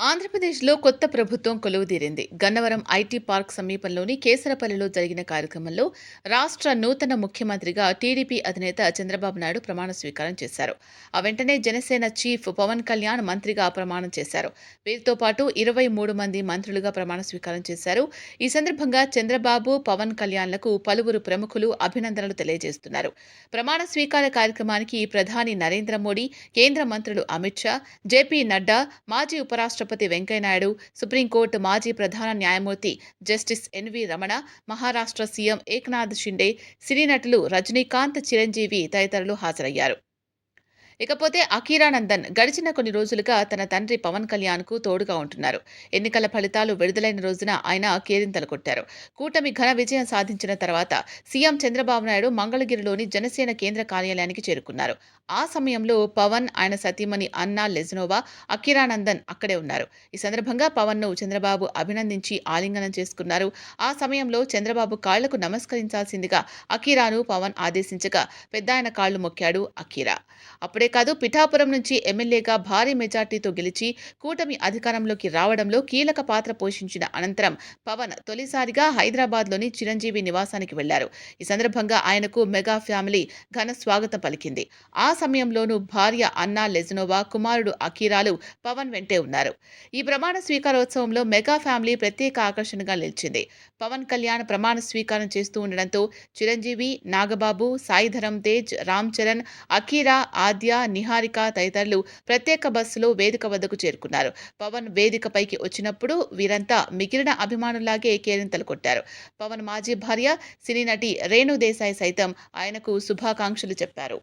ఆంధ్రప్రదేశ్లో కొత్త ప్రభుత్వం కొలువుదీరింది. గన్నవరం ఐటీ పార్క్ సమీపంలోని కేసరపల్లిలో జరిగిన కార్యక్రమంలో రాష్ట్ర నూతన ముఖ్యమంత్రిగా టీడీపీ అధినేత చంద్రబాబు నాయుడు ప్రమాణ స్వీకారం చేశారు. ఆ వెంటనే జనసేన చీఫ్ పవన్ కళ్యాణ్ మంత్రిగా ప్రమాణం చేశారు. వీరితో పాటు ఇరవై మూడు మంది మంత్రులుగా ప్రమాణ స్వీకారం చేశారు. ఈ సందర్భంగా చంద్రబాబు పవన్ కళ్యాణ్లకు పలువురు ప్రముఖులు అభినందనలు తెలియజేస్తున్నారు. ప్రమాణ స్వీకార కార్యక్రమానికి ప్రధాని నరేంద్ర మోడీ కేంద్ర మంత్రులు అమిత్ షా జేపీ నడ్డా మాజీ ఉపరాష్ట్రపతి వెంకయ్యనాయుడు సుప్రీంకోర్టు మాజీ ప్రధాన న్యాయమూర్తి justice NV Ramana Maharashtra CM Eknath Shinde cine నటులు రజనీకాంత్ చిరంజీవి తదితరులు హాజరయ్యారు. ఇకపోతే అఖీరానందన్ గడిచిన కొన్ని రోజులుగా తన తండ్రి పవన్ కళ్యాణ్కు తోడుగా ఉంటున్నారు. ఎన్నికల ఫలితాలు విడుదలైన రోజున ఆయన కేరింతలు కొట్టారు. కూటమి ఘన విజయం సాధించిన తర్వాత సీఎం చంద్రబాబు నాయుడు మంగళగిరిలోని జనసేన కేంద్ర కార్యాలయానికి చేరుకున్నారు. ఆ సమయంలో పవన్ ఆయన సతీమణి అన్నా లెజ్నోవా అఖీరానందన్ అక్కడే ఉన్నారు. ఈ సందర్భంగా పవన్ను చంద్రబాబు అభినందించి ఆలింగనం చేసుకున్నారు. ఆ సమయంలో చంద్రబాబు కాళ్ళకు నమస్కరించాల్సిందిగా అఖీరాను పవన్ ఆదేశించగా పెద్దాయన కాళ్ళు మొక్కాడు అఖీరా. అప్పుడే కాదు పిఠాపురం నుంచి ఎమ్మెల్యేగా భారీ మెజార్టీతో గెలిచి కూటమి అధికారంలోకి రావడంలో కీలక పాత్ర పోషించిన అనంతరం పవన్ తొలిసారిగా హైదరాబాద్లోని చిరంజీవి నివాసానికి వెళ్ళారు. ఈ సందర్భంగా ఆయనకు మెగా ఫ్యామిలీ ఘన స్వాగతం పలికింది. ఆ సమయంలోనూ భార్య అన్నా లెజనోవా కుమారుడు అకీరాలు పవన్ వెంటే ఉన్నారు. ఈ ప్రమాణ స్వీకారోత్సవంలో మెగా ఫ్యామిలీ ప్రత్యేక ఆకర్షణగా నిలిచింది. పవన్ కళ్యాణ్ ప్రమాణ స్వీకారం చేస్తూ ఉండడంతో చిరంజీవి నాగబాబు సాయిధరం తేజ్ రామ్ చరణ్ అకీరా ఆద్య నిహారిక తదితరులు ప్రత్యేక బస్సులో వేదిక వద్దకు చేరుకున్నారు. పవన్ వేదికపైకి వచ్చినప్పుడు వీరంతా మిగిలిన అభిమానులాగే కేరింతలు కొట్టారు. పవన్ మాజీ భార్య సినీ నటి రేణు దేశాయ్ సైతం ఆయనకు శుభాకాంక్షలు చెప్పారు.